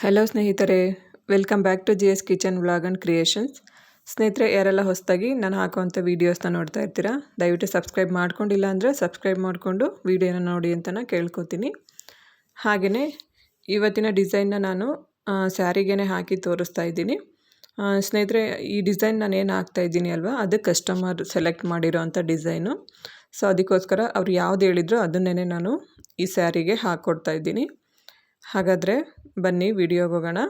Hello ಸ್ನೇಹಿತರೆ welcome back to G S kitchen vlog and creations ಸ್ನೇಹಿತರೆ, ಯಾರೆಲ್ಲ ಹೊಸದಾಗಿ ನಾನು ಹಾಕುವಂಥ ವೀಡಿಯೋಸ್ನ ನೋಡ್ತಾ ಇರ್ತೀರಾ, ದಯವಿಟ್ಟು ಸಬ್ಸ್ಕ್ರೈಬ್ ಮಾಡ್ಕೊಂಡಿಲ್ಲ ಅಂದರೆ ಸಬ್ಸ್ಕ್ರೈಬ್ ಮಾಡಿಕೊಂಡು ವೀಡಿಯೋನ ನೋಡಿ ಅಂತ ನಾನು ಕೇಳ್ಕೊತೀನಿ. ಹಾಗೆಯೇ ಇವತ್ತಿನ ಡಿಸೈನ್ನ ನಾನು ಸ್ಯಾರಿಗೇ ಹಾಕಿ ತೋರಿಸ್ತಾ ಇದ್ದೀನಿ. ಸ್ನೇಹಿತರೆ, ಈ ಡಿಸೈನ್ ನಾನು ಏನು ಹಾಕ್ತಾ ಇದ್ದೀನಿ ಅಲ್ವಾ, ಅದು ಕಸ್ಟಮರ್ ಸೆಲೆಕ್ಟ್ ಮಾಡಿರೋ ಅಂಥ ಡಿಸೈನು ಸೊ ಅದಕ್ಕೋಸ್ಕರ ಅವ್ರು ಯಾವ್ದು ಹೇಳಿದ್ರು ಅದನ್ನೇ ನಾನು ಈ ಸ್ಯಾರಿಗೆ ಹಾಕ್ಕೊಡ್ತಾ ಇದ್ದೀನಿ. ಹಾಗಾದರೆ ಬನ್ನಿ ವಿಡಿಯೋಗೆ ಹೋಗೋಣ.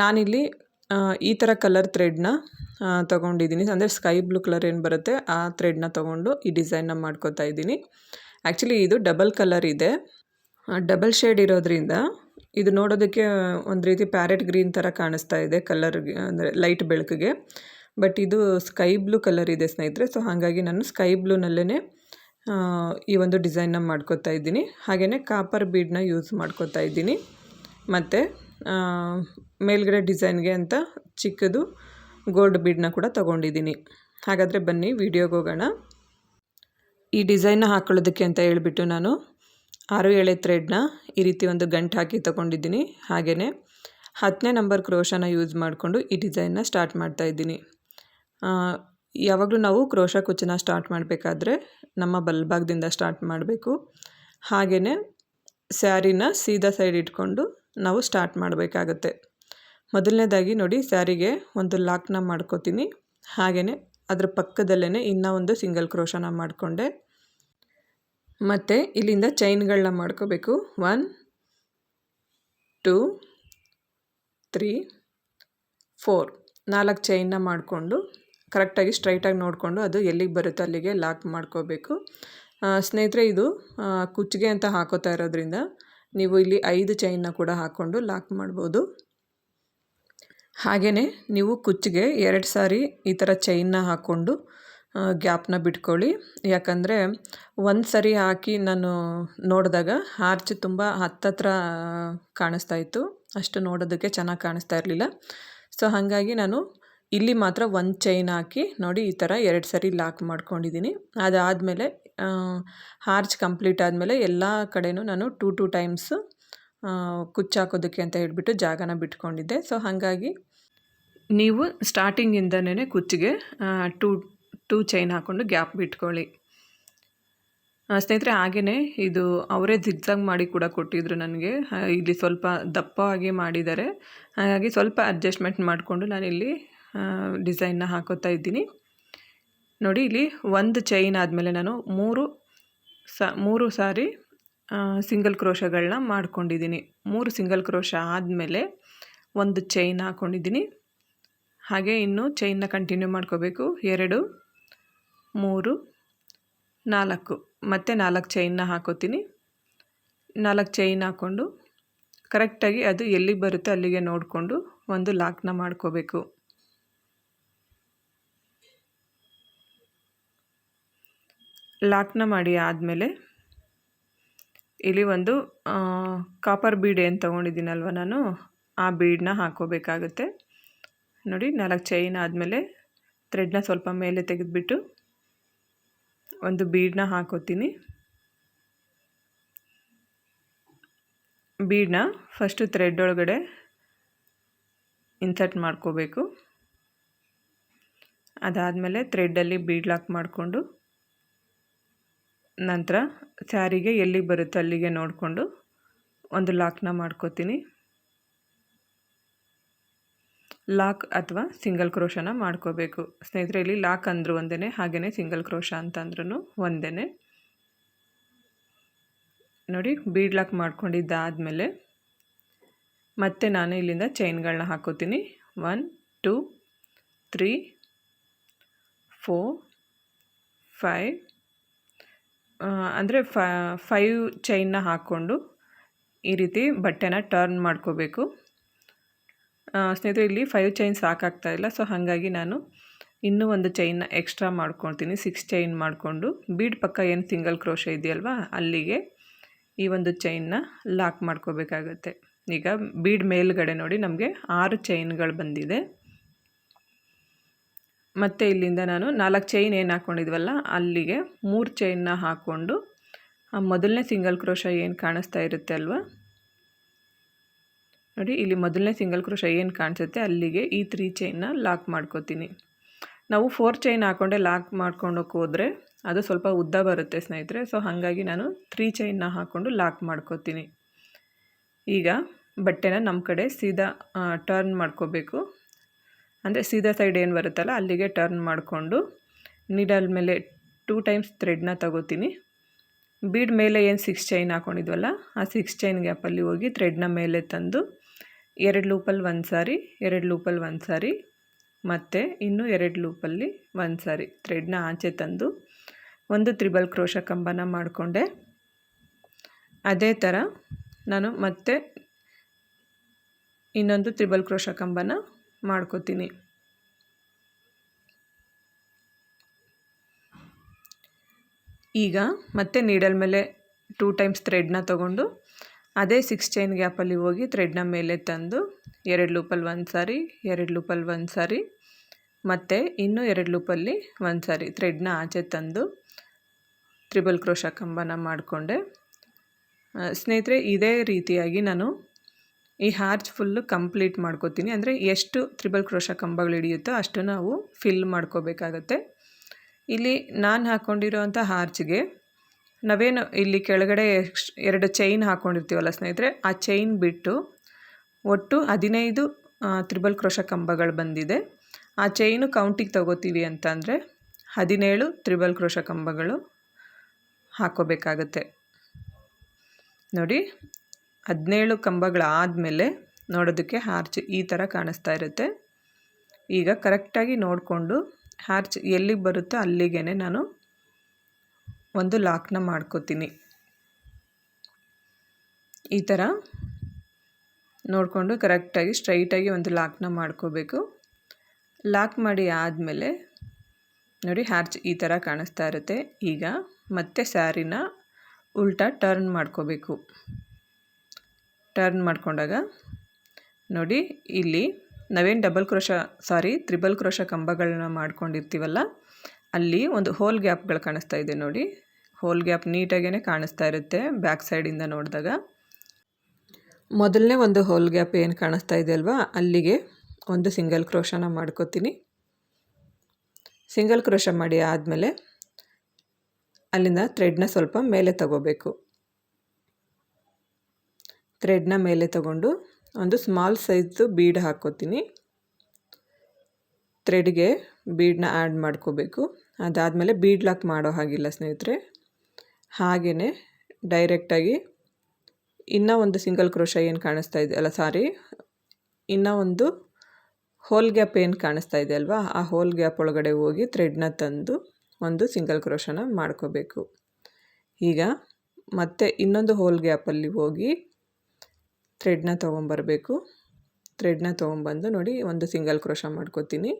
ನಾನಿಲ್ಲಿ ಈ ಥರ ಕಲರ್ ಥ್ರೆಡ್ನ ತೊಗೊಂಡಿದ್ದೀನಿ. ಅಂದರೆ ಸ್ಕೈ ಬ್ಲೂ ಕಲರ್ ಏನು ಬರುತ್ತೆ, ಆ ಥ್ರೆಡ್ನ ತೊಗೊಂಡು ಈ ಡಿಸೈನ್ನ ಮಾಡ್ಕೋತಾ ಇದ್ದೀನಿ. ಆ್ಯಕ್ಚುಲಿ ಇದು ಡಬಲ್ ಕಲರ್ ಇದೆ. ಡಬಲ್ ಶೇಡ್ ಇರೋದ್ರಿಂದ ಇದು ನೋಡೋದಕ್ಕೆ ಒಂದು ರೀತಿ ಪ್ಯಾರೆಟ್ ಗ್ರೀನ್ ಥರ ಕಾಣಿಸ್ತಾ ಇದೆ ಕಲರ್ಗೆ ಅಂದರೆ ಲೈಟ್ ಬೆಳಕಿಗೆ. ಬಟ್ ಇದು ಸ್ಕೈ ಬ್ಲೂ ಕಲರ್ ಇದೆ ಸ್ನೇಹಿತರೆ ಸೊ ಹಾಗಾಗಿ ನಾನು ಸ್ಕೈ ಬ್ಲೂನಲ್ಲೇ ಈ ಒಂದು ಡಿಸೈನ್ನ ಮಾಡ್ಕೋತಾ ಇದ್ದೀನಿ. ಹಾಗೆಯೇ ಕಾಪರ್ ಬೀಡನ್ನ ಯೂಸ್ ಮಾಡ್ಕೋತಾ ಇದ್ದೀನಿ. ಮತ್ತು ಮೇಲ್ಗಡೆ ಡಿಸೈನ್ಗೆ ಅಂತ ಚಿಕ್ಕದು ಗೋಲ್ಡ್ ಬೀಡನ್ನ ಕೂಡ ತೊಗೊಂಡಿದ್ದೀನಿ. ಹಾಗಾದರೆ ಬನ್ನಿ ವಿಡಿಯೋಗೆ ಹೋಗೋಣ. ಈ ಡಿಸೈನ್ನ ಹಾಕೊಳ್ಳೋದಕ್ಕೆ ಅಂತ ಹೇಳಿಬಿಟ್ಟು ನಾನು ಆರು ಎಳೆ ಥ್ರೆಡ್ನ ಈ ರೀತಿ ಒಂದು ಗಂಟು ಹಾಕಿ ತೊಗೊಂಡಿದ್ದೀನಿ. ಹಾಗೆಯೇ ಹತ್ತನೇ ನಂಬರ್ ಕ್ರೋಶನ ಯೂಸ್ ಮಾಡಿಕೊಂಡು ಈ ಡಿಸೈನ್ನ ಸ್ಟಾರ್ಟ್ ಮಾಡ್ತಾ ಇದ್ದೀನಿ. ಯಾವಾಗಲೂ ನಾವು ಕ್ರೋಶ ಕುಚ್ಚನ್ನು ಸ್ಟಾರ್ಟ್ ಮಾಡಬೇಕಾದ್ರೆ ನಮ್ಮ ಬಲ್ಭಾಗದಿಂದ ಸ್ಟಾರ್ಟ್ ಮಾಡಬೇಕು. ಹಾಗೆಯೇ ಸ್ಯಾರಿನ ಸೀದಾ ಸೈಡ್ ಇಟ್ಕೊಂಡು ನಾವು ಸ್ಟಾರ್ಟ್ ಮಾಡಬೇಕಾಗತ್ತೆ. ಮೊದಲನೇದಾಗಿ ನೋಡಿ, ಸ್ಯಾರಿಗೆ ಒಂದು ಲಾಕ್ನ ಮಾಡ್ಕೋತೀನಿ. ಹಾಗೆಯೇ ಅದರ ಪಕ್ಕದಲ್ಲೇ ಇನ್ನೂ ಒಂದು ಸಿಂಗಲ್ ಕ್ರೋಶನ ಮಾಡಿಕೊಂಡೆ. ಮತ್ತು ಇಲ್ಲಿಂದ ಚೈನ್ಗಳನ್ನ ಮಾಡ್ಕೋಬೇಕು. ಒನ್ ಟೂ ತ್ರೀ ಫೋರ್ ನಾಲ್ಕು ಚೈನ್ನ ಮಾಡಿಕೊಂಡು ಕರೆಕ್ಟಾಗಿ ಸ್ಟ್ರೈಟಾಗಿ ನೋಡಿಕೊಂಡು ಅದು ಎಲ್ಲಿಗೆ ಬರುತ್ತೋ ಅಲ್ಲಿಗೆ ಲಾಕ್ ಮಾಡ್ಕೋಬೇಕು. ಸ್ನೇಹಿತರೆ, ಇದು ಕುಚ್ಚಿಗೆ ಅಂತ ಹಾಕೋತಾ ಇರೋದ್ರಿಂದ ನೀವು ಇಲ್ಲಿ ಐದು ಚೈನ್ನ ಕೂಡ ಹಾಕ್ಕೊಂಡು ಲಾಕ್ ಮಾಡ್ಬೋದು. ಹಾಗೆಯೇ ನೀವು ಕುಚ್ಚಿಗೆ ಎರಡು ಸಾರಿ ಈ ಥರ ಚೈನ್ನ ಹಾಕ್ಕೊಂಡು ಗ್ಯಾಪ್ನ ಬಿಟ್ಕೊಳ್ಳಿ. ಯಾಕಂದರೆ ಒಂದು ಸರಿ ಹಾಕಿ ನಾನು ನೋಡಿದಾಗ ಹಾರ್ಚ್ ತುಂಬ ಹತ್ತತ್ರ ಕಾಣಿಸ್ತಾ ಇತ್ತು. ಅಷ್ಟು ನೋಡೋದಕ್ಕೆ ಚೆನ್ನಾಗಿ ಕಾಣಿಸ್ತಾ ಇರಲಿಲ್ಲ. ಸೊ, ಹಾಗಾಗಿ ನಾನು ಇಲ್ಲಿ ಮಾತ್ರ ಒಂದು ಚೈನ್ ಹಾಕಿ ನೋಡಿ ಈ ಥರ ಎರಡು ಸರಿ ಲಾಕ್ ಮಾಡ್ಕೊಂಡಿದ್ದೀನಿ ಅದಾದಮೇಲೆ ಹಾರ್ಚ್ ಕಂಪ್ಲೀಟ್ ಆದಮೇಲೆ ಎಲ್ಲ ಕಡೆಯೂ ನಾನು ಟೂ ಟೂ ಟೈಮ್ಸು ಕುಚ್ಚು ಹಾಕೋದಕ್ಕೆ ಅಂತ ಹೇಳಿಬಿಟ್ಟು ಜಾಗನ ಬಿಟ್ಕೊಂಡಿದ್ದೆ. ಸೊ ಹಾಗಾಗಿ ನೀವು ಸ್ಟಾರ್ಟಿಂಗಿಂದನೇ ಕುಚ್ಚಿಗೆ ಟೂ ಟೂ ಚೈನ್ ಹಾಕ್ಕೊಂಡು ಗ್ಯಾಪ್ ಬಿಟ್ಕೊಳ್ಳಿ. ಸ್ನೇಹಿತರೆ ಹಾಗೆಯೇ ಇದು ಅವರೇ ಜಿಗ್ಜಾಗ್ ಮಾಡಿ ಕೂಡ ಕೊಟ್ಟಿದ್ರು ನನಗೆ. ಇಲ್ಲಿ ಸ್ವಲ್ಪ ದಪ್ಪವಾಗಿ ಮಾಡಿದ್ದಾರೆ. ಹಾಗಾಗಿ ಸ್ವಲ್ಪ ಅಡ್ಜಸ್ಟ್ಮೆಂಟ್ ಮಾಡಿಕೊಂಡು ನಾನಿಲ್ಲಿ ಡಿಸೈನ್ನ ಹಾಕೋತಾ ಇದ್ದೀನಿ. ನೋಡಿ, ಇಲ್ಲಿ ಒಂದು ಚೈನ್ ಆದಮೇಲೆ ನಾನು ಮೂರು ಸ, ಮೂರು ಸಾರಿ ಸಿಂಗಲ್ ಕ್ರೋಶಗಳನ್ನ ಮಾಡ್ಕೊಂಡಿದ್ದೀನಿ. ಮೂರು ಸಿಂಗಲ್ ಕ್ರೋಶ ಆದಮೇಲೆ ಒಂದು ಚೈನ್ ಹಾಕ್ಕೊಂಡಿದ್ದೀನಿ ಹಾಗೆ ಇನ್ನು ಚೈನ್ನ ಕಂಟಿನ್ಯೂ ಮಾಡ್ಕೋಬೇಕು. ಎರಡು, ಮೂರು, ನಾಲ್ಕು. ಮತ್ತು ನಾಲ್ಕು ಚೈನ್ನ ಹಾಕೋತೀನಿ. ನಾಲ್ಕು ಚೈನ್ ಹಾಕ್ಕೊಂಡು ಕರೆಕ್ಟಾಗಿ ಅದು ಎಲ್ಲಿಗೆ ಬರುತ್ತೆ ಅಲ್ಲಿಗೆ ನೋಡಿಕೊಂಡು ಒಂದು ಲಾಕ್ನ ಮಾಡ್ಕೋಬೇಕು. ಲಾಕ್ನ ಮಾಡಿ ಆದಮೇಲೆ ಇಲ್ಲಿ ಒಂದು ಕಾಪರ್ ಬೀಡ್ ಏನು ತೊಗೊಂಡಿದ್ದೀನಲ್ವ ನಾನು, ಆ ಬೀಡನ್ನ ಹಾಕೋಬೇಕಾಗುತ್ತೆ ನೋಡಿ, ನಾಲ್ಕು ಚೈನ್ ಆದಮೇಲೆ ಥ್ರೆಡ್ನ ಸ್ವಲ್ಪ ಮೇಲೆ ತೆಗೆದುಬಿಟ್ಟು ಒಂದು ಬೀಡನ್ನ ಹಾಕೋತೀನಿ. ಬೀಡನ್ನ ಫಸ್ಟು ಥ್ರೆಡ್ ಒಳಗಡೆ ಇನ್ಸರ್ಟ್ ಮಾಡ್ಕೋಬೇಕು. ಅದಾದಮೇಲೆ ಥ್ರೆಡ್ಡಲ್ಲಿ ಬೀಡ್ ಲಾಕ್ ಮಾಡಿಕೊಂಡು ನಂತರ ಸ್ಯಾರಿಗೆ ಎಲ್ಲಿಗೆ ಬರುತ್ತೋ ಅಲ್ಲಿಗೆ ನೋಡಿಕೊಂಡು ಒಂದು ಲಾಕ್ನ ಮಾಡ್ಕೋತೀನಿ. ಲಾಕ್ ಅಥವಾ ಸಿಂಗಲ್ ಕ್ರೋಶನ ಮಾಡ್ಕೋಬೇಕು. ಸ್ನೇಹಿತರೆ, ಇಲ್ಲಿ ಲಾಕ್ ಅಂದರೂ ಒಂದೇ ಹಾಗೆಯೇ ಸಿಂಗಲ್ ಕ್ರೋಶ ಅಂತಂದ್ರೂ ಒಂದೇ ನೋಡಿ, ಬೀಡ್ ಲಾಕ್ ಮಾಡ್ಕೊಂಡಿದ್ದಾದಮೇಲೆ ಮತ್ತೆ ನಾನು ಇಲ್ಲಿಂದ ಚೈನ್ಗಳನ್ನ ಹಾಕೋತೀನಿ. One, two, three, four, five ಅಂದರೆ ಫೈವ್ ಚೈನ್ನ ಹಾಕ್ಕೊಂಡು ಈ ರೀತಿ ಬಟ್ಟೆನ ಟರ್ನ್ ಮಾಡ್ಕೋಬೇಕು. ಸ್ನೇಹಿತರೆ, ಇಲ್ಲಿ ಫೈವ್ ಚೈನ್ ಸಾಕಾಗ್ತಾ ಇಲ್ಲ ಸೊ ಹಾಗಾಗಿ ನಾನು ಇನ್ನೂ ಒಂದು ಚೈನ್ನ ಎಕ್ಸ್ಟ್ರಾ ಮಾಡ್ಕೊಳ್ತೀನಿ. ಸಿಕ್ಸ್ ಚೈನ್ ಮಾಡಿಕೊಂಡು, ಬೀಡ್ ಪಕ್ಕ ಏನು ಸಿಂಗಲ್ ಕ್ರೋಶ ಇದೆಯಲ್ವಾ, ಅಲ್ಲಿಗೆ ಈ ಒಂದು ಚೈನ್ನ ಲಾಕ್ ಮಾಡ್ಕೋಬೇಕಾಗತ್ತೆ. ಈಗ ಬೀಡ್ ಮೇಲ್ಗಡೆ ನೋಡಿ ನಮಗೆ ಆರು ಚೈನ್ಗಳು ಬಂದಿದೆ. ಮತ್ತು ಇಲ್ಲಿಂದ ನಾನು ನಾಲ್ಕು ಚೈನ್ ಏನು ಹಾಕ್ಕೊಂಡಿದ್ವಲ್ಲ ಅಲ್ಲಿಗೆ ಮೂರು ಚೈನ್ನ ಹಾಕ್ಕೊಂಡು ಆ ಮೊದಲನೇ ಸಿಂಗಲ್ ಕ್ರೋಶ ಏನು ಕಾಣಿಸ್ತಾ ಇರುತ್ತೆ ಅಲ್ವಾ? ನೋಡಿ, ಇಲ್ಲಿ ಮೊದಲನೇ ಸಿಂಗಲ್ ಕ್ರೋಶ ಏನು ಕಾಣಿಸುತ್ತೆ, ಅಲ್ಲಿಗೆ ಈ ತ್ರೀ ಚೈನ್ನ ಲಾಕ್ ಮಾಡ್ಕೋತೀನಿ. ನಾವು ಫೋರ್ ಚೈನ್ ಹಾಕ್ಕೊಂಡೆ ಲಾಕ್ ಮಾಡ್ಕೊಂಡೋಕೆ ಹೋದರೆ, ಅದು ಸ್ವಲ್ಪ ಉದ್ದ ಬರುತ್ತೆ ಸ್ನೇಹಿತರೆ ಸೊ ಹಾಗಾಗಿ ನಾನು ತ್ರೀ ಚೈನ್ನ ಹಾಕ್ಕೊಂಡು ಲಾಕ್ ಮಾಡ್ಕೋತೀನಿ. ಈಗ ಬಟ್ಟೆನ ನಮ್ಮ ಕಡೆ ಸೀದಾ ಟರ್ನ್ ಮಾಡ್ಕೋಬೇಕು. ಅಂದರೆ ಸೀದಾ ಸೈಡ್ ಏನು ಬರುತ್ತಲ್ಲ, ಅಲ್ಲಿಗೆ ಟರ್ನ್ ಮಾಡಿಕೊಂಡು ನೀಡಲ್ ಮೇಲೆ ಟೂ ಟೈಮ್ಸ್ ಥ್ರೆಡ್ನ ತಗೋತೀನಿ. ಬೀಡ್ ಮೇಲೆ ಏನು ಸಿಕ್ಸ್ ಚೈನ್ ಹಾಕ್ಕೊಂಡಿದ್ವಲ್ಲ ಆ ಸಿಕ್ಸ್ ಚೈನ್ ಗ್ಯಾಪಲ್ಲಿ ಹೋಗಿ ಥ್ರೆಡ್ನ ಮೇಲೆ ತಂದು ಎರಡು ಲೂಪಲ್ಲಿ ಒಂದು ಸಾರಿ, ಎರಡು ಲೂಪಲ್ಲಿ ಒಂದು ಸಾರಿ, ಮತ್ತು ಇನ್ನೂ ಎರಡು ಲೂಪಲ್ಲಿ ಒಂದು ಸಾರಿ ಥ್ರೆಡ್ನ ಆಚೆ ತಂದು ಒಂದು ತ್ರಿಬಲ್ ಕ್ರೋಶ ಕಂಬನ ಮಾಡಿಕೊಂಡೆ. ಅದೇ ಥರ ನಾನು ಮತ್ತೆ ಇನ್ನೊಂದು ತ್ರಿಬಲ್ ಕ್ರೋಶ ಕಂಬನ ಮಾಡ್ಕೋತೀನಿ. ಈಗ ಮತ್ತೆ ನೀಡಲ್ ಮೇಲೆ ಟೂ ಟೈಮ್ಸ್ ಥ್ರೆಡ್ನ ತೊಗೊಂಡು, ಅದೇ ಸಿಕ್ಸ್ ಚೈನ್ ಗ್ಯಾಪಲ್ಲಿ ಹೋಗಿ ಥ್ರೆಡ್ನ ಮೇಲೆ ತಂದು, ಎರಡು ಲೂಪಲ್ಲಿ ಒಂದು ಸಾರಿ, ಎರಡು ಲೂಪಲ್ಲಿ ಒಂದು ಸಾರಿ, ಮತ್ತು ಇನ್ನೂ ಎರಡು ಲೂಪಲ್ಲಿ ಒಂದು ಸಾರಿ ಥ್ರೆಡ್ನ ಆಚೆ ತಂದು ತ್ರಿಬಲ್ ಕ್ರೋಶ ಕಂಬನ ಮಾಡಿಕೊಂಡೆ. ಸ್ನೇಹಿತರೆ, ಇದೇ ರೀತಿಯಾಗಿ ನಾನು ಈ ಹಾರ್ಚ್ ಫುಲ್ಲು ಕಂಪ್ಲೀಟ್ ಮಾಡ್ಕೋತೀನಿ. ಅಂದರೆ ಎಷ್ಟು ತ್ರಿಬಲ್ ಕ್ರೋಶ ಕಂಬಗಳು ಹಿಡಿಯುತ್ತೋ ಅಷ್ಟು ನಾವು ಫಿಲ್ ಮಾಡ್ಕೋಬೇಕಾಗತ್ತೆ. ಇಲ್ಲಿ ನಾನು ಹಾಕ್ಕೊಂಡಿರೋವಂಥ ಹಾರ್ಚ್ಗೆ ನಾವೇನು ಇಲ್ಲಿ ಕೆಳಗಡೆ ಎರಡು ಚೈನ್ ಹಾಕ್ಕೊಂಡಿರ್ತೀವಲ್ಲ ಸ್ನೇಹಿತರೆ, ಆ ಚೈನ್ ಬಿಟ್ಟು ಒಟ್ಟು ಹದಿನೈದು ತ್ರಿಬಲ್ ಕ್ರೋಶ ಕಂಬಗಳು ಬಂದಿದೆ. ಆ ಚೈನು ಕೌಂಟಿಗೆ ತಗೋತೀವಿ ಅಂತಂದರೆ ಹದಿನೇಳು ತ್ರಿಬಲ್ ಕ್ರೋಶ ಕಂಬಗಳು ಹಾಕೋಬೇಕಾಗತ್ತೆ. ನೋಡಿ ಹದಿನೇಳು ಕಂಬಗಳಾದಮೇಲೆ ನೋಡೋದಕ್ಕೆ ಹಾರ್ಚ್ ಈ ಥರ ಕಾಣಿಸ್ತಾ ಇರುತ್ತೆ. ಈಗ ಕರೆಕ್ಟಾಗಿ ನೋಡಿಕೊಂಡು ಹಾರ್ಚ್ ಎಲ್ಲಿಗೆ ಬರುತ್ತೋ ಅಲ್ಲಿಗೆ ನಾನು ಒಂದು ಲಾಕ್ನ ಮಾಡ್ಕೋತೀನಿ. ಈ ಥರ ನೋಡಿಕೊಂಡು ಕರೆಕ್ಟಾಗಿ ಸ್ಟ್ರೈಟಾಗಿ ಒಂದು ಲಾಕ್ನ ಮಾಡ್ಕೋಬೇಕು. ಲಾಕ್ ಮಾಡಿ ಆದಮೇಲೆ ನೋಡಿ ಹಾರ್ಚ್ ಈ ಥರ ಕಾಣಿಸ್ತಾ ಇರುತ್ತೆ. ಈಗ ಮತ್ತೆ ಸ್ಯಾರಿನ ಉಲ್ಟಾ ಟರ್ನ್ ಮಾಡ್ಕೋಬೇಕು. ಟರ್ನ್ ಮಾಡಿಕೊಂಡಾಗ, ನೋಡಿ, ಇಲ್ಲಿ ನಾವೇನು double crochet sorry triple crochet ಕಂಬಗಳನ್ನ ಮಾಡ್ಕೊಂಡಿರ್ತೀವಲ್ಲ, ಅಲ್ಲಿ ಒಂದು ಹೋಲ್ ಗ್ಯಾಪ್ಗಳು ಕಾಣಿಸ್ತಾ ಇದೆ ನೋಡಿ. ಹೋಲ್ ಗ್ಯಾಪ್ ನೀಟಾಗೇ ಕಾಣಿಸ್ತಾ ಇರುತ್ತೆ ಬ್ಯಾಕ್ ಸೈಡಿಂದ ನೋಡಿದಾಗ. ಮೊದಲನೇ ಒಂದು ಹೋಲ್ ಗ್ಯಾಪ್ ಏನು ಕಾಣಿಸ್ತಾ ಇದೆ ಅಲ್ವಾ, ಅಲ್ಲಿಗೆ ಒಂದು ಸಿಂಗಲ್ ಕ್ರೋಶನ ಮಾಡ್ಕೋತೀನಿ. ಸಿಂಗಲ್ ಕ್ರೋಶ ಮಾಡಿ ಆದಮೇಲೆ, ಅಲ್ಲಿಂದ ಥ್ರೆಡ್ನ ಸ್ವಲ್ಪ ಮೇಲೆ ತಗೋಬೇಕು. ಥ್ರೆಡ್ನ ಮೇಲೆ ತಗೊಂಡು ಒಂದು ಸ್ಮಾಲ್ ಸೈಜ್ದು ಬೀಡ್ ಹಾಕ್ಕೋತೀನಿ. ಥ್ರೆಡ್ಗೆ ಬೀಡನ್ನ ಆ್ಯಡ್ ಮಾಡ್ಕೋಬೇಕು. ಅದಾದಮೇಲೆ ಬೀಡ್ ಲಾಕ್ ಮಾಡೋ ಹಾಗಿಲ್ಲ ಸ್ನೇಹಿತರೆ. ಹಾಗೆಯೇ ಡೈರೆಕ್ಟಾಗಿ ಇನ್ನೂ ಒಂದು ಸಿಂಗಲ್ ಕ್ರೋಶ ಏನು ಕಾಣಿಸ್ತಾ ಇದೆ ಅಲ್ಲ, ಸಾರಿ, ಇನ್ನೂ ಒಂದು ಹೋಲ್ ಗ್ಯಾಪ್ ಏನು ಕಾಣಿಸ್ತಾ ಇದೆ ಅಲ್ವಾ, ಆ ಹೋಲ್ ಗ್ಯಾಪ್ ಒಳಗಡೆ ಹೋಗಿ ಥ್ರೆಡ್ನ ತಂದು ಒಂದು ಸಿಂಗಲ್ ಕ್ರೋಶನ ಮಾಡ್ಕೋಬೇಕು. ಈಗ ಮತ್ತೆ ಇನ್ನೊಂದು ಹೋಲ್ ಗ್ಯಾಪಲ್ಲಿ ಹೋಗಿ ಥ್ರೆಡ್ನ ತೊಗೊಂಬರಬೇಕು. ಥ್ರೆಡ್ನ ತೊಗೊಂಬಂದು ನೋಡಿ ಒಂದು ಸಿಂಗಲ್ ಕ್ರೋಶ ಮಾಡ್ಕೋತೀನಿ.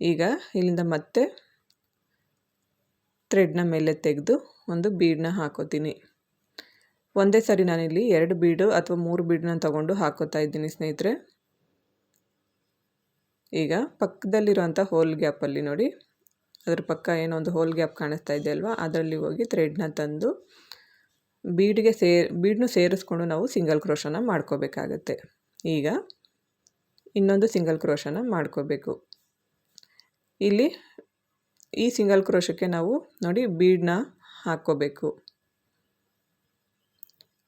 ಈಗ ಇಲ್ಲಿಂದ ಮತ್ತೆ ಥ್ರೆಡ್ನ ಮೇಲೆ ತೆಗೆದು ಒಂದು ಬೀಡನ್ನ ಹಾಕೋತೀನಿ. ಒಂದೇ ಸರಿ ನಾನಿಲ್ಲಿ ಎರಡು ಬೀಡು ಅಥವಾ ಮೂರು ಬೀಡನ್ನ ತೊಗೊಂಡು ಹಾಕೋತಾ ಇದ್ದೀನಿ ಸ್ನೇಹಿತರೆ. ಈಗ ಪಕ್ಕದಲ್ಲಿರುವಂಥ ಹೋಲ್ ಗ್ಯಾಪಲ್ಲಿ ನೋಡಿ. ಅದ್ರ ಪಕ್ಕ ಏನೋ ಒಂದು ಹೋಲ್ ಗ್ಯಾಪ್ ಕಾಣಿಸ್ತಾ ಇದೆ ಅಲ್ವಾ? ಅದರಲ್ಲಿ ಹೋಗಿ ಥ್ರೆಡ್ನ ತಂದು ಬೀಡ್ಗೆ ಸೇ ಬೀಡ್ನು ಸೇರಿಸ್ಕೊಂಡು ನಾವು ಸಿಂಗಲ್ ಕ್ರೋಶನ ಮಾಡ್ಕೋಬೇಕಾಗತ್ತೆ. ಈಗ ಇನ್ನೊಂದು ಸಿಂಗಲ್ ಕ್ರೋಶನ ಮಾಡ್ಕೋಬೇಕು. ಇಲ್ಲಿ ಈ ಸಿಂಗಲ್ ಕ್ರೋಶಕ್ಕೆ ನಾವು ನೋಡಿ ಬೀಡನ್ನ ಹಾಕ್ಕೋಬೇಕು.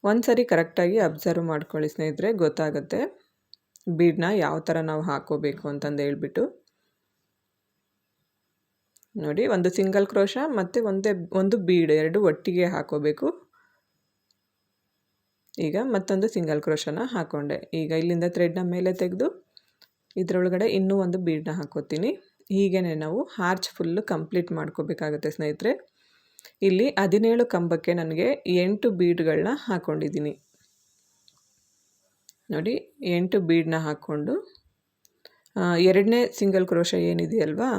ಒಂದು ಸರಿ ಕರೆಕ್ಟಾಗಿ ಅಬ್ಸರ್ವ್ ಮಾಡ್ಕೊಳ್ಳಿ ಸ್ನೇಹಿತರೆ, ಗೊತ್ತಾಗುತ್ತೆ ಬೀಡನ್ನ ಯಾವ ಥರ ನಾವು ಹಾಕೋಬೇಕು ಅಂತಂದು ಹೇಳ್ಬಿಟ್ಟು. ನೋಡಿ, ಒಂದು ಸಿಂಗಲ್ ಕ್ರೋಶ ಮತ್ತು ಒಂದೇ, ಒಂದು ಬೀಡ್ ಎರಡು ಒಟ್ಟಿಗೆ ಹಾಕೋಬೇಕು ಈಗ ಮತ್ತೊಂದು ಸಿಂಗಲ್ ಕ್ರೋಶನ ಹಾಕ್ಕೊಂಡೆ ಈಗ ಇಲ್ಲಿಂದ ಥ್ರೆಡ್ನ ಮೇಲೆ ತೆಗೆದು ಇದರೊಳಗಡೆ ಇನ್ನೂ ಒಂದು ಬೀಡನ್ನ ಹಾಕೋತೀನಿ. ಹೀಗೇ ನಾವು ಹಾರ್ಚ್ ಫುಲ್ಲು ಕಂಪ್ಲೀಟ್ ಮಾಡ್ಕೋಬೇಕಾಗುತ್ತೆ ಸ್ನೇಹಿತರೆ. ಇಲ್ಲಿ ಹದಿನೇಳು ಕಂಬಕ್ಕೆ ನನಗೆ ಎಂಟು ಬೀಡ್ಗಳನ್ನ ಹಾಕ್ಕೊಂಡಿದ್ದೀನಿ ನೋಡಿ, ಎಂಟು ಬೀಡನ್ನ ಹಾಕ್ಕೊಂಡು ಎರಡನೇ ಸಿಂಗಲ್ ಕ್ರೋಶ ಏನಿದೆಯಲ್ವಾ,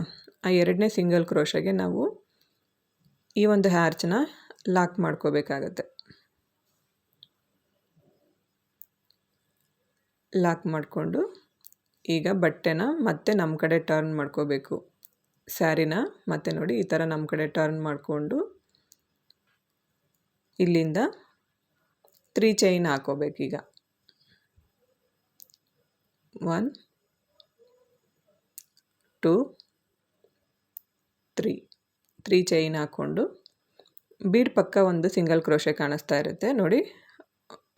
ಆ ಎರಡನೇ ಸಿಂಗಲ್ ಕ್ರೋಶಗೆ ನಾವು ಈ ಒಂದು ಹ್ಯಾರ್ಚನ್ನ ಲಾಕ್ ಮಾಡ್ಕೋಬೇಕಾಗತ್ತೆ. ಲಾಕ್ ಮಾಡಿಕೊಂಡು ಈಗ ಬಟ್ಟೆನ ಮತ್ತೆ ನಮ್ಮ ಕಡೆ ಟರ್ನ್ ಮಾಡ್ಕೋಬೇಕು. ಸ್ಯಾರಿನ ಮತ್ತೆ ನೋಡಿ ಈ ಥರ ನಮ್ಮ ಕಡೆ ಟರ್ನ್ ಮಾಡಿಕೊಂಡು ಇಲ್ಲಿಂದ three chain ಹಾಕೋಬೇಕೀಗ one two three three chain ಹಾಕ್ಕೊಂಡು ಬೀಡ್ ಪಕ್ಕ ಒಂದು ಸಿಂಗಲ್ ಕ್ರೋಶೆ ಕಾಣಿಸ್ತಾ ಇರುತ್ತೆ. ನೋಡಿ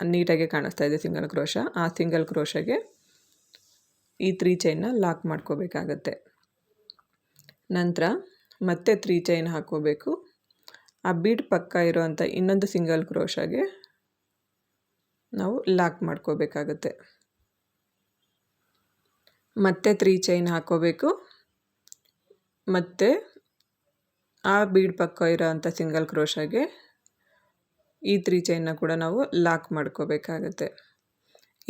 ನೀಟಾಗಿ ಕಾಣಿಸ್ತಾ ಇದೆ ಸಿಂಗಲ್ ಕ್ರೋಶ. ಆ ಸಿಂಗಲ್ ಕ್ರೋಶಗೆ ಈ ತ್ರೀ ಚೈನ್ನ ಲಾಕ್ ಮಾಡ್ಕೋಬೇಕಾಗತ್ತೆ. ನಂತರ ಮತ್ತೆ ತ್ರೀ ಚೈನ್ ಹಾಕ್ಕೋಬೇಕು. ಆ ಬೀಡ್ ಪಕ್ಕ ಇರೋವಂಥ ಇನ್ನೊಂದು ಸಿಂಗಲ್ ಕ್ರೋಶಗೆ ನಾವು ಲಾಕ್ ಮಾಡ್ಕೋಬೇಕಾಗತ್ತೆ. ಮತ್ತೆ ತ್ರೀ ಚೈನ್ ಹಾಕ್ಕೋಬೇಕು. ಮತ್ತು ಆ ಬೀಡ್ ಪಕ್ಕ ಇರೋವಂಥ ಸಿಂಗಲ್ ಕ್ರೋಶಗೆ ಈ ತ್ರೀ ಚೈನ್ನ ಕೂಡ ನಾವು ಲಾಕ್ ಮಾಡ್ಕೋಬೇಕಾಗತ್ತೆ.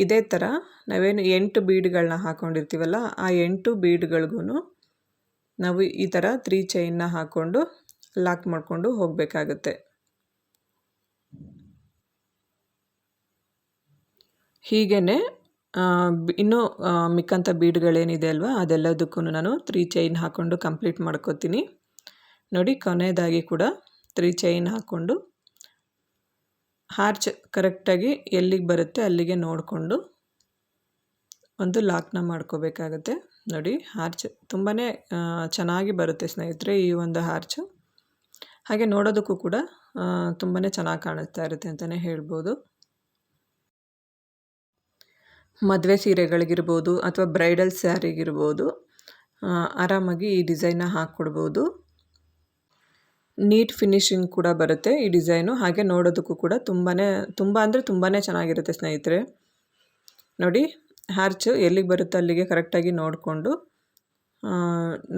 ಇದೇ ಥರ ನಾವೇನು ಎಂಟು ಬೀಡ್ಗಳನ್ನ ಹಾಕ್ಕೊಂಡಿರ್ತೀವಲ್ಲ ಆ ಎಂಟು ಬೀಡ್ಗಳಿಗೂ ನಾವು ಈ ಥರ ತ್ರೀ ಚೈನ್ನ ಹಾಕ್ಕೊಂಡು ಲಾಕ್ ಮಾಡಿಕೊಂಡು ಹೋಗಬೇಕಾಗತ್ತೆ. ಹೀಗೇ ಇನ್ನೂ ಮಿಕ್ಕಂಥ ಬೀಡ್ಗಳೇನಿದೆ ಅಲ್ವಾ ಅದೆಲ್ಲದಕ್ಕೂ ನಾನು ತ್ರೀ ಚೈನ್ ಹಾಕ್ಕೊಂಡು ಕಂಪ್ಲೀಟ್ ಮಾಡ್ಕೋತೀನಿ. ನೋಡಿ ಕೊನೆಯದಾಗಿ ಕೂಡ ತ್ರೀ ಚೈನ್ ಹಾಕ್ಕೊಂಡು ಹಾರ್ಚ್ ಕರೆಕ್ಟಾಗಿ ಎಲ್ಲಿಗೆ ಬರುತ್ತೆ ಅಲ್ಲಿಗೆ ನೋಡಿಕೊಂಡು ಒಂದು ಲಾಕ್ನ ಮಾಡ್ಕೋಬೇಕಾಗತ್ತೆ. ನೋಡಿ, ಹಾರ್ಚ್ ತುಂಬಾ ಚೆನ್ನಾಗಿ ಬರುತ್ತೆ ಸ್ನೇಹಿತರೆ ಈ ಒಂದು ಹಾರ್ಚು. ಹಾಗೆ ನೋಡೋದಕ್ಕೂ ಕೂಡ ತುಂಬಾ ಚೆನ್ನಾಗಿ ಕಾಣಿಸ್ತಾ ಇರುತ್ತೆ ಅಂತಲೇ ಹೇಳ್ಬೋದು. ಮದುವೆ ಸೀರೆಗಳಿಗಿರ್ಬೋದು ಅಥವಾ ಬ್ರೈಡಲ್ ಸ್ಯಾರಿಗಿರ್ಬೋದು. ಆರಾಮಾಗಿ ಈ ಡಿಸೈನ್ನ ಹಾಕ್ಕೊಡ್ಬೋದು. ನೀಟ್ ಫಿನಿಶಿಂಗ್ ಕೂಡ ಬರುತ್ತೆ ಈ ಡಿಸೈನು. ಹಾಗೆ ನೋಡೋದಕ್ಕೂ ಕೂಡ ತುಂಬಾ ತುಂಬ ಅಂದರೆ ತುಂಬಾ ಚೆನ್ನಾಗಿರುತ್ತೆ ಸ್ನೇಹಿತರೆ. ನೋಡಿ, ಹ್ಯಾರ್ಚು ಎಲ್ಲಿಗೆ ಬರುತ್ತೆ ಅಲ್ಲಿಗೆ ಕರೆಕ್ಟಾಗಿ ನೋಡಿಕೊಂಡು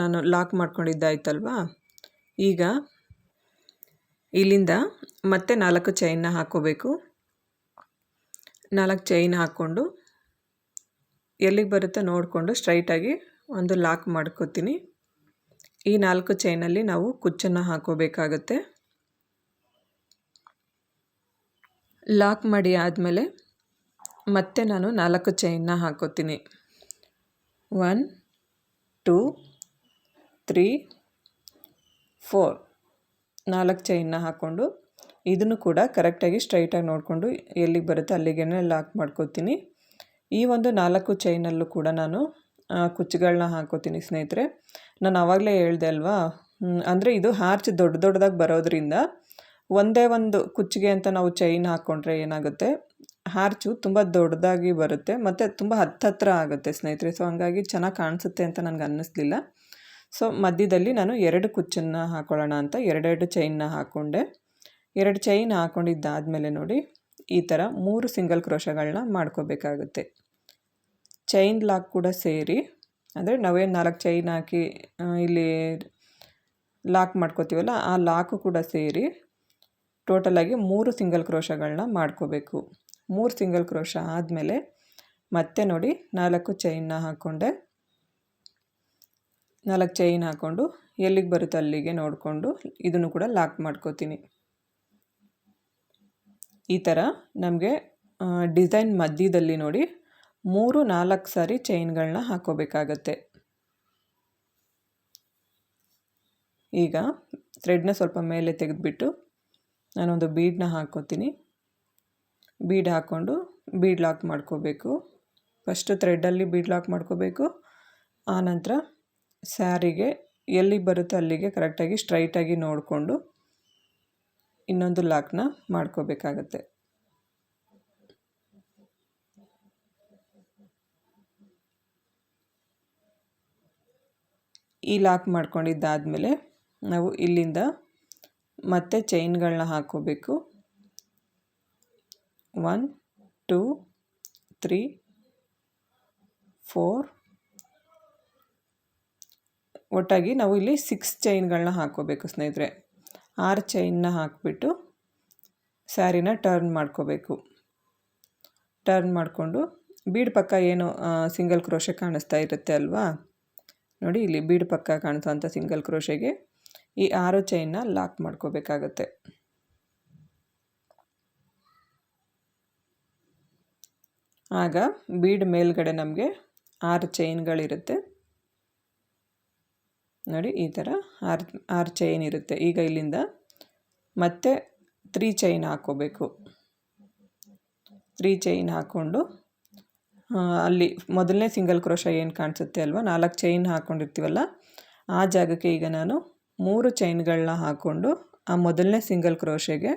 ನಾನು ಲಾಕ್ ಮಾಡ್ಕೊಂಡಿದ್ದಾಯ್ತಲ್ವಾ? ಈಗ ಇಲ್ಲಿಂದ ಮತ್ತೆ ನಾಲ್ಕು ಚೈನ್ನ ಹಾಕ್ಕೋಬೇಕು ನಾಲ್ಕು ಚೈನ್ ಹಾಕ್ಕೊಂಡು ಎಲ್ಲಿಗೆ ಬರುತ್ತೆ ನೋಡಿಕೊಂಡು ಸ್ಟ್ರೈಟಾಗಿ ಒಂದು ಲಾಕ್ ಮಾಡ್ಕೋತೀನಿ. ಈ ನಾಲ್ಕು ಚೈನಲ್ಲಿ ನಾವು ಕುಚ್ಚನ್ನು ಹಾಕೋಬೇಕಾಗುತ್ತೆ. ಲಾಕ್ ಮಾಡಿ ಆದಮೇಲೆ ಮತ್ತೆ ನಾನು ನಾಲ್ಕು ಚೈನ್ನ ಹಾಕೋತೀನಿ. ಒನ್, ಟೂ, ತ್ರೀ, ಫೋರ್ ನಾಲ್ಕು ಚೈನ್ನ ಹಾಕ್ಕೊಂಡು ಇದನ್ನು ಕೂಡ ಕರೆಕ್ಟಾಗಿ ಸ್ಟ್ರೈಟಾಗಿ ನೋಡಿಕೊಂಡು ಎಲ್ಲಿಗೆ ಬರುತ್ತೆ ಅಲ್ಲಿಗೆ ಲಾಕ್ ಮಾಡ್ಕೋತೀನಿ. ಈ ಒಂದು ನಾಲ್ಕು ಚೈನಲ್ಲೂ ಕೂಡ ನಾನು ಕುಚ್ಚುಗಳನ್ನ ಹಾಕೋತೀನಿ ಸ್ನೇಹಿತರೆ. ನಾನು ಆವಾಗಲೇ ಹೇಳ್ದೆ ಅಲ್ವಾ? ಅಂದರೆ ಇದು ಹಾರ್ಚ್ ದೊಡ್ಡ ದೊಡ್ಡದಾಗಿ ಬರೋದ್ರಿಂದ ಒಂದೇ ಒಂದು ಕುಚ್ಚಿಗೆ ಅಂತ ನಾವು ಚೈನ್ ಹಾಕ್ಕೊಂಡ್ರೆ ಏನಾಗುತ್ತೆ? ಹಾರ್ಚು ತುಂಬ ದೊಡ್ಡದಾಗಿ ಬರುತ್ತೆ ಮತ್ತು ತುಂಬ ಹತ್ತತ್ರ ಆಗುತ್ತೆ ಸ್ನೇಹಿತರೆ. ಸೊ ಹಂಗಾಗಿ ಚೆನ್ನಾಗಿ ಕಾಣಿಸುತ್ತೆ ಅಂತ ನನಗೆ ಅನ್ನಿಸ್ಲಿಲ್ಲ. ಸೊ ಮಧ್ಯದಲ್ಲಿ ನಾನು ಎರಡು ಕುಚ್ಚನ್ನು ಹಾಕೊಳ್ಳೋಣ ಅಂತ ಎರಡೆರಡು ಚೈನ್ನ ಹಾಕ್ಕೊಂಡೆ ಎರಡು ಚೈನ್ ಹಾಕ್ಕೊಂಡಿದ್ದಾದಮೇಲೆ ನೋಡಿ, ಈ ಥರ ಮೂರು ಸಿಂಗಲ್ ಕ್ರೋಶಗಳನ್ನ ಮಾಡ್ಕೋಬೇಕಾಗುತ್ತೆ. ಚೈನ್ ಲಾಕ್ ಕೂಡ ಸೇರಿ ಅಂದರೆ ನಾವೇನು ನಾಲ್ಕು ಚೈನ್ ಹಾಕಿ ಇಲ್ಲಿ ಲಾಕ್ ಮಾಡ್ಕೋತೀವಲ್ಲ, ಆ ಲಾಕು ಕೂಡ ಸೇರಿ ಟೋಟಲಾಗಿ ಮೂರು ಸಿಂಗಲ್ ಕ್ರೋಶಗಳನ್ನ ಮಾಡ್ಕೋಬೇಕು. ಮೂರು ಸಿಂಗಲ್ ಕ್ರೋಶ ಆದಮೇಲೆ ಮತ್ತೆ ನೋಡಿ ನಾಲ್ಕು ಚೈನ್ನ ಹಾಕ್ಕೊಂಡೆ. ನಾಲ್ಕು ಚೈನ್ ಹಾಕ್ಕೊಂಡು ಎಲ್ಲಿಗೆ ಬರುತ್ತೆ ಅಲ್ಲಿಗೆ ನೋಡಿಕೊಂಡು ಇದನ್ನು ಕೂಡ ಲಾಕ್ ಮಾಡ್ಕೋತೀನಿ. ಈ ಥರ ನಮಗೆ ಡಿಸೈನ್ ಮಧ್ಯದಲ್ಲಿ ನೋಡಿ ಮೂರು ನಾಲ್ಕು ಸಾರಿ ಚೈನ್ಗಳನ್ನ ಹಾಕೋಬೇಕಾಗತ್ತೆ ಈಗ ಥ್ರೆಡ್ನ ಸ್ವಲ್ಪ ಮೇಲೆ ತೆಗೆದುಬಿಟ್ಟು ನಾನೊಂದು ಬೀಡನ್ನ ಹಾಕೋತೀನಿ ಬೀಡ್ ಹಾಕ್ಕೊಂಡು ಬೀಡ್ ಲಾಕ್ ಮಾಡ್ಕೋಬೇಕು. ಫಸ್ಟು ಥ್ರೆಡ್ಡಲ್ಲಿ ಬೀಡ್ ಲಾಕ್ ಮಾಡ್ಕೋಬೇಕು. ಆನಂತರ ಸ್ಯಾರಿಗೆ ಎಲ್ಲಿ ಬರುತ್ತೋ ಅಲ್ಲಿಗೆ ಕರೆಕ್ಟಾಗಿ ಸ್ಟ್ರೈಟಾಗಿ ನೋಡಿಕೊಂಡು ಇನ್ನೊಂದು ಲಾಕ್ನ ಮಾಡ್ಕೋಬೇಕಾಗತ್ತೆ. ಈ ಲಾಕ್ ಮಾಡ್ಕೊಂಡಿದ್ದಾದಮೇಲೆ ನಾವು ಇಲ್ಲಿಂದ ಮತ್ತೆ ಚೈನ್ಗಳನ್ನ ಹಾಕೋಬೇಕು ಒನ್, ಟೂ, ತ್ರೀ, ಫೋರ್. ಒಟ್ಟಾಗಿ ನಾವು ಇಲ್ಲಿ ಸಿಕ್ಸ್ ಚೈನ್ಗಳನ್ನ ಹಾಕೋಬೇಕು ಸ್ನೇಹಿತರೆ. ಆರು ಚೈನ್ನ ಹಾಕಿಬಿಟ್ಟು ಸ್ಯಾರಿನ ಟರ್ನ್ ಮಾಡ್ಕೋಬೇಕು. ಟರ್ನ್ ಮಾಡಿಕೊಂಡು ಬೀಡ್ ಪಕ್ಕ ಏನು ಸಿಂಗಲ್ ಕ್ರೋಶೆ ಕಾಣಿಸ್ತಾ ಇರುತ್ತೆ ಅಲ್ವಾ? ನೋಡಿ, ಇಲ್ಲಿ ಬೀಡ್ ಪಕ್ಕ ಕಾಣಿಸೋಂಥ ಸಿಂಗಲ್ ಕ್ರೋಶೆಗೆ ಈ ಆರು ಚೈನ್ನ ಲಾಕ್ ಮಾಡ್ಕೋಬೇಕಾಗತ್ತೆ. ಆಗ ಬೀಡ್ ಮೇಲ್ಗಡೆ ನಮಗೆ ಆರು ಚೈನ್ಗಳಿರುತ್ತೆ. ನೋಡಿ, ಈ ಥರ ಆರು ಆರು ಚೈನ್ ಇರುತ್ತೆ. ಈಗ ಇಲ್ಲಿಂದ ಮತ್ತೆ ತ್ರೀ ಚೈನ್ ಹಾಕ್ಕೋಬೇಕು. ತ್ರೀ ಚೈನ್ ಹಾಕ್ಕೊಂಡು ಅಲ್ಲಿ ಮೊದಲನೇ ಸಿಂಗಲ್ ಕ್ರೋಶ ಏನು ಕಾಣಿಸುತ್ತೆ ಅಲ್ವಾ? ನಾಲ್ಕು ಚೈನ್ ಹಾಕ್ಕೊಂಡಿರ್ತೀವಲ್ಲ ಆ ಜಾಗಕ್ಕೆ ಈಗ ನಾನು ಮೂರು ಚೈನ್ಗಳನ್ನ ಹಾಕ್ಕೊಂಡು ಆ ಮೊದಲನೇ ಸಿಂಗಲ್ ಕ್ರೋಶೆಗೆ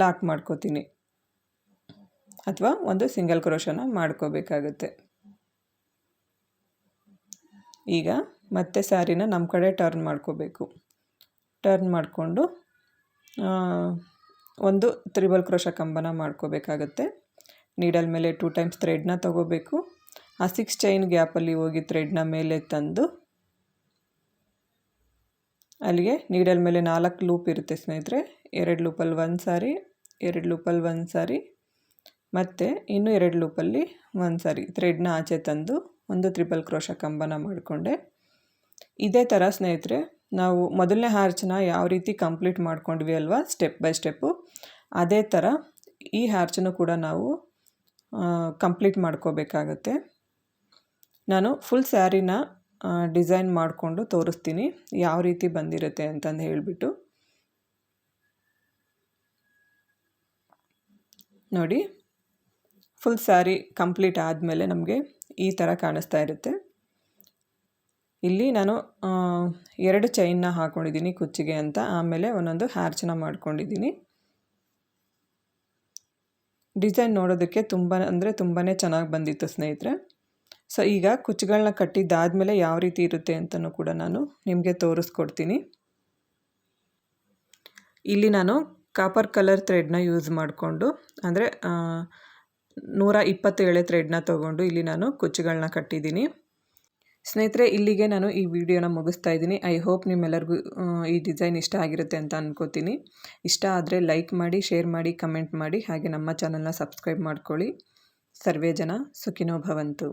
ಲಾಕ್ ಮಾಡ್ಕೋತೀನಿ. ಅಥವಾ ಒಂದು ಸಿಂಗಲ್ ಕ್ರೋಶನ ಮಾಡ್ಕೋಬೇಕಾಗುತ್ತೆ. ಈಗ ಮತ್ತೆ ಸ್ಯಾರಿನ ನಮ್ಮ ಕಡೆ ಟರ್ನ್ ಮಾಡ್ಕೋಬೇಕು. ಟರ್ನ್ ಮಾಡಿಕೊಂಡು ಒಂದು ತ್ರಿಬಲ್ ಕ್ರೋಶ ಕಂಬನ ಮಾಡ್ಕೋಬೇಕಾಗತ್ತೆ. ನೀಡಲ್ ಮೇಲೆ ಟೂ ಟೈಮ್ಸ್ ಥ್ರೆಡ್ನ ತಗೋಬೇಕು. ಆ ಸಿಕ್ಸ್ ಚೈನ್ ಗ್ಯಾಪಲ್ಲಿ ಹೋಗಿ ಥ್ರೆಡ್ನ ಮೇಲೆ ತಂದು, ಅಲ್ಲಿಗೆ ನೀಡಲ್ ಮೇಲೆ ನಾಲ್ಕು ಲೂಪ್ ಇರುತ್ತೆ ಸ್ನೇಹಿತರೆ. ಎರಡು ಲೂಪಲ್ಲಿ ಒಂದು ಸಾರಿ, ಎರಡು ಲೂಪಲ್ಲಿ ಒಂದು ಸಾರಿ, ಮತ್ತು ಇನ್ನೂ ಎರಡು ಲೂಪಲ್ಲಿ ಒಂದು ಸಾರಿ ಥ್ರೆಡ್ನ ಆಚೆ ತಂದು ಒಂದು ತ್ರಿಬಲ್ ಕ್ರೋಶ ಕಂಬನ ಮಾಡಿಕೊಂಡೆ. ಇದೇ ಥರ ಸ್ನೇಹಿತರೆ, ನಾವು ಮೊದಲನೇ ಹಾರ್ಚನ್ನ ಯಾವ ರೀತಿ ಕಂಪ್ಲೀಟ್ ಮಾಡ್ಕೊಂಡ್ವಿ ಅಲ್ವಾ ಸ್ಟೆಪ್ ಬೈ ಸ್ಟೆಪ್ಪು ಅದೇ ಥರ ಈ ಹಾರ್ಚನ್ನು ಕೂಡ ನಾವು ಕಂಪ್ಲೀಟ್ ಮಾಡ್ಕೋಬೇಕಾಗತ್ತೆ. ನಾನು ಫುಲ್ ಸ್ಯಾರಿನ ಡಿಸೈನ್ ಮಾಡಿಕೊಂಡು ತೋರಿಸ್ತೀನಿ ಯಾವ ರೀತಿ ಬಂದಿರುತ್ತೆ ಅಂತಂದು ಹೇಳಿಬಿಟ್ಟು. ನೋಡಿ ಫುಲ್ ಸ್ಯಾರಿ ಕಂಪ್ಲೀಟ್ ಆದಮೇಲೆ ನಮಗೆ ಈ ಥರ ಕಾಣಿಸ್ತಾ ಇರುತ್ತೆ. ಇಲ್ಲಿ ನಾನು ಎರಡು ಚೈನ್ನ ಹಾಕ್ಕೊಂಡಿದ್ದೀನಿ ಕುಚ್ಚಿಗೆ ಅಂತ, ಆಮೇಲೆ ಒಂದೊಂದು ಹ್ಯಾರ್ಚನ್ನ ಮಾಡ್ಕೊಂಡಿದ್ದೀನಿ. ಡಿಸೈನ್ ನೋಡೋದಕ್ಕೆ ತುಂಬ, ಅಂದರೆ ತುಂಬಾ ಚೆನ್ನಾಗಿ ಬಂದಿತ್ತು ಸ್ನೇಹಿತರೆ. ಸೊ, ಈಗ ಕುಚ್ಚುಗಳನ್ನ ಕಟ್ಟಿದ್ದಾದಮೇಲೆ ಯಾವ ರೀತಿ ಇರುತ್ತೆ ಅಂತಲೂ ಕೂಡ ನಾನು ನಿಮಗೆ ತೋರಿಸ್ಕೊಡ್ತೀನಿ. ಇಲ್ಲಿ ನಾನು ಕಾಪರ್ ಕಲರ್ ಥ್ರೆಡ್ನ ಯೂಸ್ ಮಾಡಿಕೊಂಡು, ಅಂದರೆ ನೂರ ಇಪ್ಪತ್ತೇಳೆ ಥ್ರೆಡ್ನ ತೊಗೊಂಡು ಇಲ್ಲಿ ನಾನು ಕುಚ್ಚುಗಳನ್ನ ಕಟ್ಟಿದ್ದೀನಿ. ಸ್ನೇಹಿತರೆ, ಇಲ್ಲಿಗೆ ನಾನು ಈ ವಿಡಿಯೋನ ಮುಗಿಸ್ತಾ ಇದ್ದೀನಿ. ಐ ಹೋಪ್ ನಿಮ್ಮೆಲ್ಲರಿಗೂ ಈ ಡಿಸೈನ್ ಇಷ್ಟ ಆಗಿರುತ್ತೆ ಅಂತ ಅಂದ್ಕೋತೀನಿ ಇಷ್ಟ ಆದರೆ ಲೈಕ್ ಮಾಡಿ ಶೇರ್ ಮಾಡಿ ಕಮೆಂಟ್ ಮಾಡಿ. ಹಾಗೆ ನಮ್ಮ ಚಾನಲ್ನ ಸಬ್ಸ್ಕ್ರೈಬ್ ಮಾಡ್ಕೊಳ್ಳಿ. ಸರ್ವೇ ಜನ ಸುಖಿನೋ ಭವಂತು.